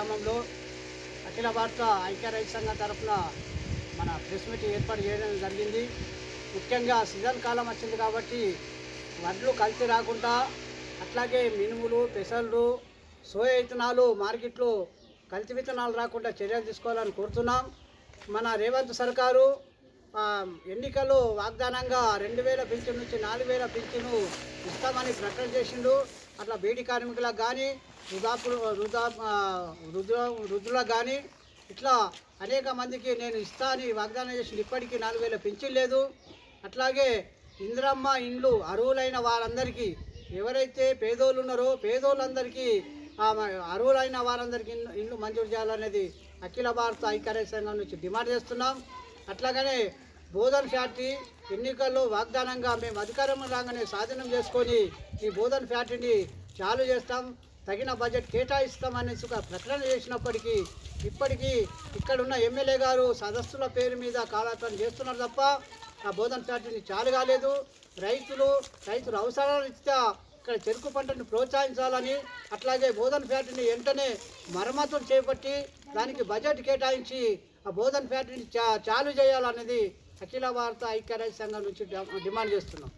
గ్రామంలో అఖిల భారత రైతు సంఘం తరఫున మన ప్రెస్ మీట్ ఏర్పాటు చేయడం జరిగింది. ముఖ్యంగా సీజన్ కాలం వచ్చింది కాబట్టి వడ్లు కల్తీ రాకుండా అట్లాగే మినుములు పెసళ్ళు సోయా విత్తనాలు మార్కెట్లో కల్తీ విత్తనాలు రాకుండా చర్యలు తీసుకోవాలని కోరుతున్నాం. మన రేవంత్ సర్కారు ఎన్నికలు ఎన్నికల్లో వాగ్దానంగా రెండు వేల పింఛన్ నుంచి నాలుగు వేల పింఛను ఇస్తామని ప్రకటన చేసిండు. అట్లా బీడీ కార్మికులకు కానీ వృధాపులు వృధా వృద్ధు వృద్ధుల వృద్ధులకు కానీ ఇట్లా అనేక మందికి నేను ఇస్తా అని వాగ్దానం చేసిన ఇప్పటికీ నాలుగు వేల పింఛన్ లేదు. అట్లాగే ఇందిరమ్మ ఇండ్లు అర్హులైన వారందరికీ ఎవరైతే పేదోళ్ళు ఉన్నారో పేదోళ్ళందరికీ అరువులైన అర్హులైన వారందరికీ ఇల్లు- మంజూరు చేయాలనేది అఖిల భారత ఐక్యరాజ్య సంఘం నుంచి డిమాండ్ చేస్తున్నాం. అట్లాగనే బోధన్ ఫ్యాక్టరీ ఎన్నికల్లో వాగ్దానంగా మేము అధికారం రాగానే స్వాధీనం చేసుకొని ఈ బోధన్ ఫ్యాక్టరీని చాలు చేస్తాం తగిన బడ్జెట్ కేటాయిస్తామనేసి ఒక ప్రకటన చేసినప్పటికీ ఇప్పటికీ ఇక్కడ ఉన్న ఎమ్మెల్యే గారు సదస్సుల పేరు మీద కాలయాపన చేస్తున్నారు తప్ప ఆ బోధన ఫ్యాక్టరీని చాలు కాలేదు. రైతులు రైతుల అవసరాల రీత్యా ఇక్కడ చెరుకు పంటను ప్రోత్సహించాలని అట్లాగే బోధన ఫ్యాక్టరీని వెంటనే మరమ్మతులు చేపట్టి దానికి బడ్జెట్ కేటాయించి ఆ బోధన ఫ్యాక్టరీని చా చాలు చేయాలనేది అఖిల భారత ఐక్యరాజ్య సంఘం నుంచి డిమాండ్ చేస్తున్నాం.